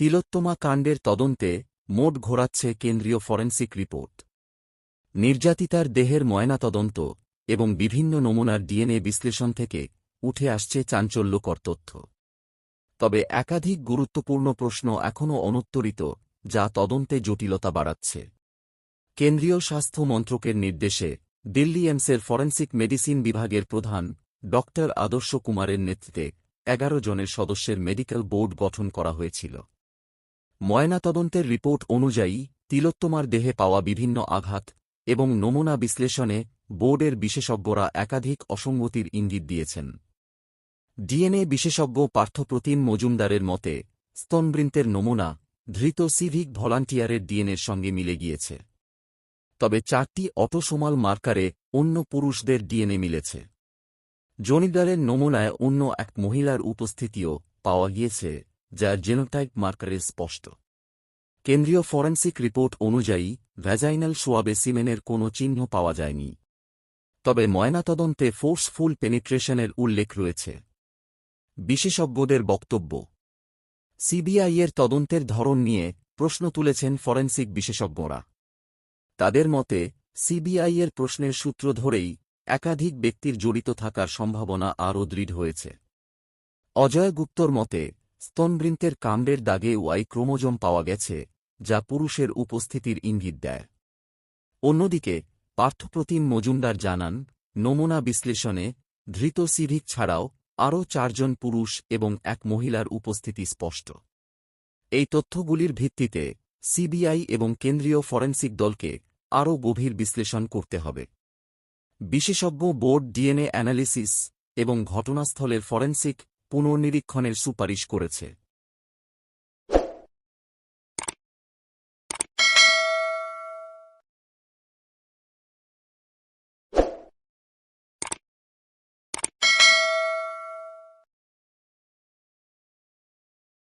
তিলোত্তমা কাণ্ডের তদন্তে মোট ঘোরাচ্ছে কেন্দ্রীয় ফরেন্সিক রিপোর্ট। নির্যাতিতার দেহের ময়নাতদন্ত এবং বিভিন্ন নমুনার ডিএনএ বিশ্লেষণ থেকে উঠে আসছে চাঞ্চল্যকর তথ্য। তবে একাধিক গুরুত্বপূর্ণ প্রশ্ন এখনও অনুত্তরিত, যা তদন্তে জটিলতা বাড়াচ্ছে। কেন্দ্রীয় স্বাস্থ্য মন্ত্রকের নির্দেশে দিল্লি এমসের ফরেন্সিক মেডিসিন বিভাগের প্রধান ড আদর্শ কুমারের নেতৃত্বে এগারো জনের সদস্যের মেডিকেল বোর্ড গঠন করা হয়েছিল। ময়নাতদন্তের রিপোর্ট অনুযায়ী তিলোত্তমার দেহে পাওয়া বিভিন্ন আঘাত এবং নমুনা বিশ্লেষণে বোর্ডের বিশেষজ্ঞরা একাধিক অসঙ্গতির ইঙ্গিত দিয়েছেন। ডিএনএ বিশেষজ্ঞ পার্থপ্রতিম মজুমদারের মতে, স্তনবৃন্তের নমুনা ধৃত সিভিক ভলান্টিয়ারের ডিএনএর সঙ্গে মিলে গিয়েছে। তবে চারটি অটোসোমাল মার্কারে অন্য পুরুষদের ডিএনএ মিলেছে। জনিদারের নমুনায় অন্য এক মহিলার উপস্থিতিও পাওয়া গিয়েছে। যা জেনোটাইপ মার্কারে স্পষ্ট। কেন্দ্রীয় ফরেন্সিক রিপোর্ট অনুযায়ী ভ্যাজাইনাল সোয়াবে সিমেনের কোনো চিহ্ন পাওয়া যায়নি। তবে ময়নাতদন্তে ফোর্সফুল পেনিট্রেশনের উল্লেখ রয়েছে। বিশেষজ্ঞদের বক্তব্য। সিবিআইয়ের তদন্তের ধরন নিয়ে প্রশ্ন তুলেছেন ফরেন্সিক বিশেষজ্ঞরা। তাদের মতে সিবিআইয়ের প্রশ্নের সূত্র ধরেই একাধিক ব্যক্তির জড়িত থাকার সম্ভাবনা আরও দৃঢ় হয়েছে। অজয় গুপ্তর মতে স্তনবৃন্তের কাণ্ডের দাগে ওয়াই ক্রোমোজোম পাওয়া গেছে, যা পুরুষের উপস্থিতির ইঙ্গিত দেয়। অন্যদিকে, পার্থপ্রতিম মজুমদার জানান, নমুনা বিশ্লেষণে ধৃত সিভিক ছাড়াও আরও চারজন পুরুষ এবং এক মহিলার উপস্থিতি স্পষ্ট। এই তথ্যগুলির ভিত্তিতে সিবিআই এবং কেন্দ্রীয় ফরেন্সিক দলকে আরও গভীর বিশ্লেষণ করতে হবে। বিশেষজ্ঞ বোর্ড ডিএনএ অ্যানালিসিস এবং ঘটনাস্থলের ফরেন্সিক পুনর্নিরীক্ষণের সুপারিশ করেছে।